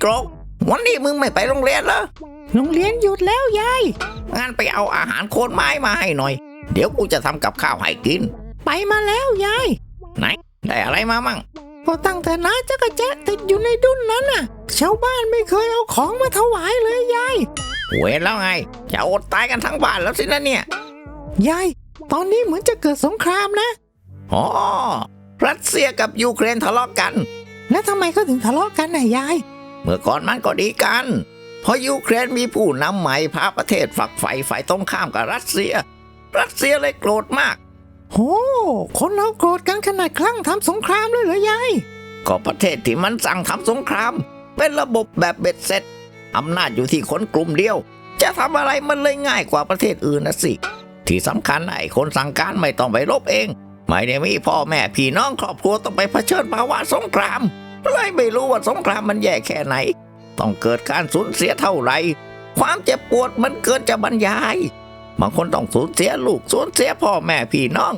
โกรกวันนี้มึงไม่ไปโรงเรียนเหรอโรงเรียนหยุดแล้วยายงั้นไปเอาอาหารโคนไม้มาให้หน่อย เดี๋ยวกูจะทำกับข้าวให้กิน ไปมาแล้วยายไหนได้อะไรมามั่งก็ตั้งแต่น้าจักรแจ๊ะติดอยู่ในดุนนั้นน่ะ ชาวบ้านไม่เคยเอาของมาถวายเลยยายเว้นแล้วไง จะอดตายกันทั้งบ้านแล้วสินะเนี่ยยายตอนนี้เหมือนจะเกิดสงครามนะอ๋อรัสเซียกับยูเครนทะเลาะกัน แล้วทำไมเขาถึงทะเลาะกันน่ะยาย เมื่อก่อนมันก็ดีกัน เพราะยูเครนมีผู้นำใหม่พาประเทศฝักใฝ่ฝ่ายตรงข้ามกับรัสเซีย รัสเซียเลยโกรธมาก โห คนเราโกรธกันขนาดคลั่งทำสงครามเลยเหรอยาย ก็ประเทศที่มันสั่งทำสงคราม เป็นระบบแบบเบ็ดเสร็จอำนาจอยู่ที่คนกลุ่มเดียว จะทำอะไรมันเลยง่ายกว่าประเทศอื่นนะสิ ที่สำคัญไอ้คนสั่งการไม่ต้องไปรบเอง ไม่ได้มีพ่อแม่พี่น้องครอบครัวต้องไปเผชิญภาวะสงคราม เลยไม่รู้ว่าสงครามมันแย่แค่ไหน ต้องเกิดการสูญเสียเท่าไหร่ความเจ็บปวดมันเกินจะบรรยาย บางคนต้องสูญเสียลูกสูญเสียพ่อแม่พี่น้อง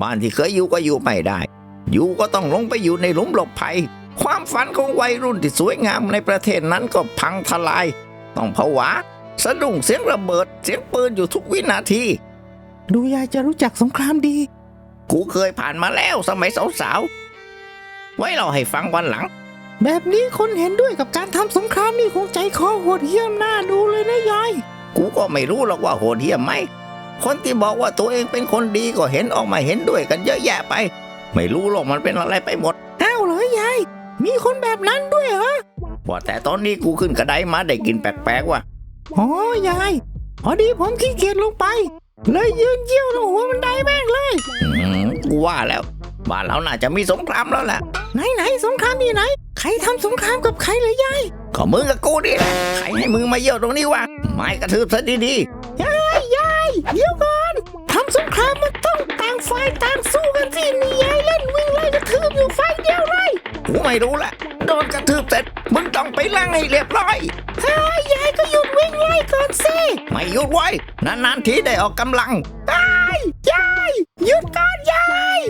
บ้านที่เคยอยู่ก็อยู่ไม่ได้ อยู่ก็ต้องลงไปอยู่ในหลุมหลบภัย ความฝันของวัยรุ่นที่สวยงามในประเทศนั้นก็พังทลาย ต้องผวาสะดุ้งเสียงระเบิดเสียงปืนอยู่ทุกวินาที ดูยายจะรู้จักสงครามดี กูเคยผ่านมาแล้วสมัยสาวๆ ไว้เราให้ฟังวันหลัง แบบนี้คนเห็นด้วยกับการทำสงครามนี่คงใจคอโหดเหี้ยมหน้าดูเลยนะยาย กูก็ไม่รู้หรอกว่าโหดเหี้ยมไหม คนที่บอกว่าตัวเองเป็นคนดีก็เห็นออกมาเห็นด้วยกันเยอะแยะไป ไม่รู้หรอกมันเป็นอะไรไปหมดอ้าวเหรอยาย มีคนแบบนั้นด้วยเหรอว่าแต่ตอนนี้กูขึ้นกระไดมาได้กลินแปลกๆว่ะอ๋อยาย พอดีผมขี้เกียจลงไป เลยยืนเยี่ยวลงหัวบันไดแม่งเลย อืมกูว่าแล้ว บ้านเราน่าจะมีสงครามแล้วแหละไหนไหนสงครามที่ไหน ใครทำสงครามกับใครเลยยายก็มึงกับกูนี่แหละใครให้มึงมาเยี่ยวตรงนี้วะไม้กระทืบซะดียายยายเดี๋ยวก่อนทำสงครามมันต้องต่างฝ่ายต่างสู้กันสินี่ยายเล่นวิ่งไล่กระทืบอยู่ฝ่ายเดียวเลยๆกูไม่รู้แหละโดนกระทืบเสร็จมึงต้องไปล้างให้เรียบร้อย เฮ้ยยายก็หยุดวิ่งไล่ก่อนสิไม่หยุดไว้นานๆทีได้ออกกำลัง ยายยายหยุดก่อนยาย